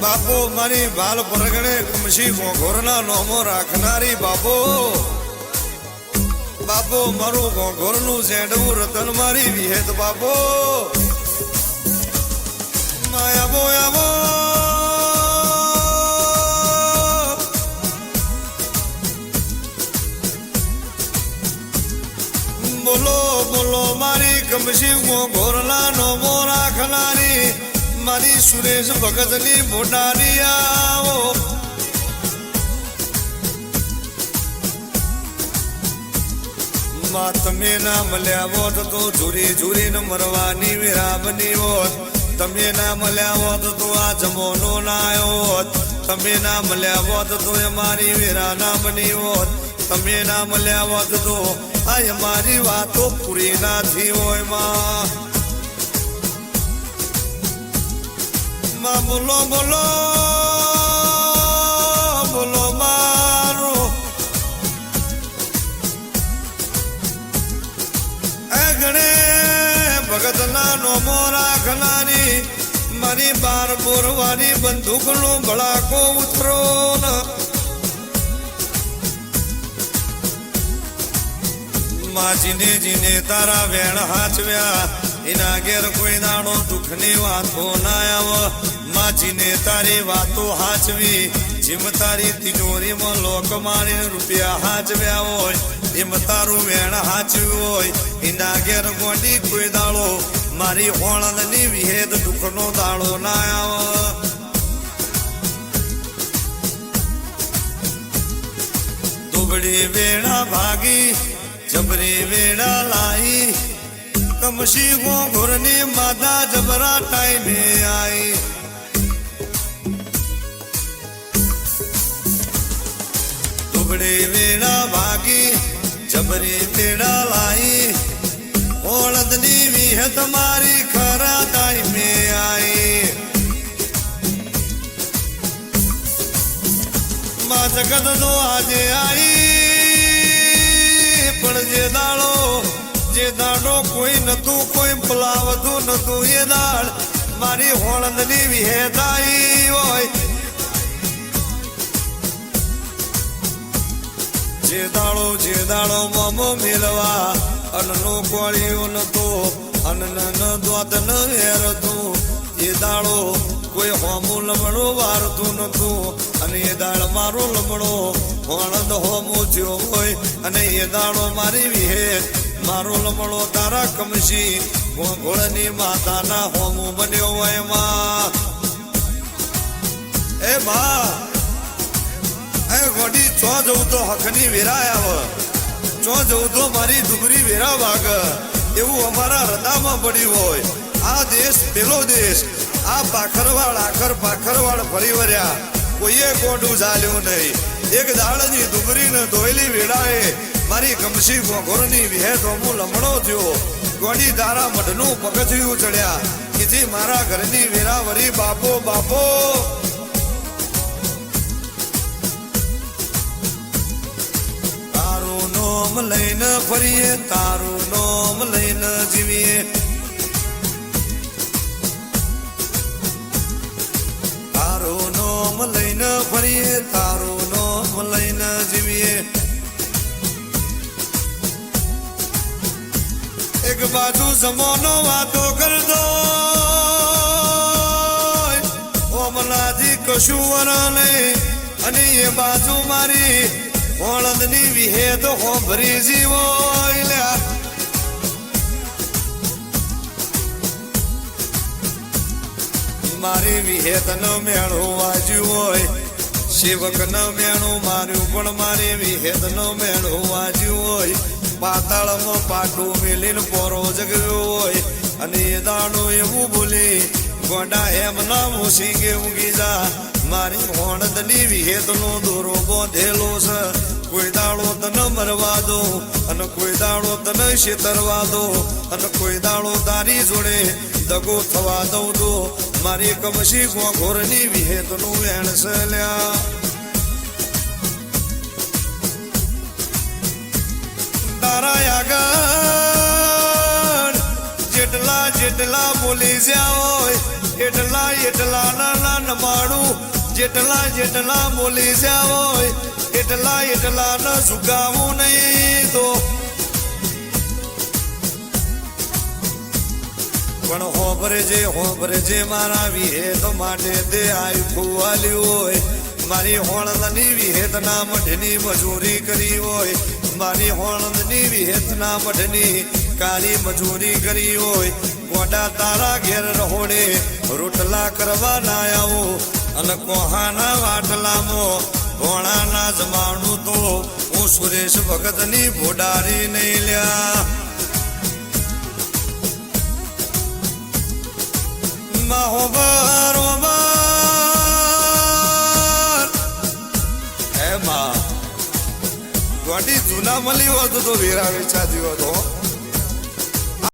બાપો મારી બાલ પરગણે કમશી ઘોઘોરના નોમો રાખનારી બાપુ. બાપુ, મારું ઘોઘોરનું ઝેડવું રતન મારી વિહેત બાપો. માયાબો આવો બોલો બોલો, મારી કમશી ઘોઘોરના નોમો રાખનારી મારી સુરેશ ભગતની મોટારી આવો માં તમે ના મળ્યા હોત તો ઝુરી ઝૂરીને મરવાની વિરામની હોત તમે ના મળ્યા તો આ જમોનો ના આવ્યો હોત તમે ના મળ્યા હોત તો અમારી વેરા ના બની હોત તમે ના મળ્યા તો આ અમારી વાતો પૂરી ના હોયમાં. માં બોલો બોલો મારો એ ગણે ભગતના નોમો રાખનારી મારી બાર બોરવાની બંદૂકનો ભળાકો ઉતરો માજીને જીને તારા વેણ હાચવ્યા એના ઘેર કોઈ દાડો દુઃખની વાતો ના આવ. માજીને તારી વાતો હાચવી. જેમ તારી તિજોરીમાં લોક મારીને રૂપિયા હાચવ્યા હોય, એમ તારું વેણ હાચવ્યું હોય. એના ઘેર ગોંડી કોઈ દાડો, મારી હોળંદની વિહેદ દુઃખનો દાડો ના આવ. દુબળી વેણા ભાગી, જબરી વેણા લાઈ કમશી ઘોઘરની માદા જબરા ટાઈને આઈ. દુબળી વેડા ભાગી જબરી તેડા લાઈ. ઓળદની વિહત મારી ખરા ટાઈમે આઈ. માં જગત નો આજે આઈ, પણ જે દાડો જે દાડો કોઈ નતું, કોઈ પલાવતું નતું, એ દાડ મારી હોળંદની વિહેદાઈ હોય. જે દાડો જે દાડો મામો મેળવા, અન્નનો કોળિયો નતો અન્ન ન દ્વાત ન હેરતું એ દાડો કોઈ હોમું લમણો વારતું નતું, અને એ દાળ મારો લમણો હોણંદ હોમું થયો હોય. અને એ દાડો મારી વિહેત મારો લમણો તારા કમશી ઘોળની માતાના હોમો બન્યો હોયમાં. એ બા, એ ગોડી, ચો જવું તો હકની વેરાય આવ. ચો જવું તો મારી ડુગરી વેરા વાગ. એવું અમારા હૃદયમાં પડ્યું હોય. આ દેશ પેલો દેશ. આ પાખરવાળ, આખર પાખરવાળ ફરી વર્યા. કોઈએ કોડું ચાલ્યું નહીં. એક દાડની ડુગરીને ધોયેલી વેળાએ મારી કમસી ગોઘોરની વિહેત હું લમણો થયો. ગોડી ધારા મઢનું પગથિયું ચડ્યા. કીધી મારા ઘરની વેરાવરી બાપો બાપો. તારું નોમ લઈને ફરીએ, તારું નોમ લઈને જીવીએ. તારું નોમ લઈને ફરીએ, તારું એક બાજુ જમોનો વાતો કરતો ઓમલાથી કશું નહીં. અને એ બાજુ મારી ઓળંદની વિહેદ હોભરી જીવો. લ્યા મારી વિહેત ન મેળું વાજ્યું હોય. સેવક ન મેળું માર્યું પણ મારી વિહેત ન મેળું વાજ્યું હોય. પાતાળમાં પાટું મેલીને પોરો જગ્યો હોય. અને એ દાડો એવું બોલી, ગોડા એમ ના મૂસીગે ઊંઘી જા. મારી હોણદની વિહેતનો દોરો બોધેલો છે. કોઈ દાડો તને મરવા દો, અને કોઈ દાડો તને શેતરવા દો. અને કોઈ દાડો તારી જોડે દગો થવા દઉં દો મારી કમશી ઘોરની વિહેતનું વેણ છે લ્યા. તારા આગળ. જેટલા જેટલા બોલી જ્યાં હોય, એટલા એટલા નાના નમાડું જેટલા જેટલા બોલી જ્યાં હોય, એટલા એટલા ન ઝુકાવું નહીં તો. પણ હોભરે જે હોભરે જે મારા વિહેત માટે તે આયુ વાલ્યું હોય મારી હોણંદની વિહેતના મઢની મજૂરી કરી હોય. મારી હોણંદની વિહેતના મઢની કાળી મજૂરી કરી હોય. ગોડા તારા ઘેર રહોડે, રોટલા કરવા ના આવો. અને કોહાના વાટલામાં ઘોણાના જમાણું તો હું સુરેશ ભગતની ભોડારી નહીં લ્યા. એમાં જૂના મળી હોત તો વેરા વેચાતી હોતો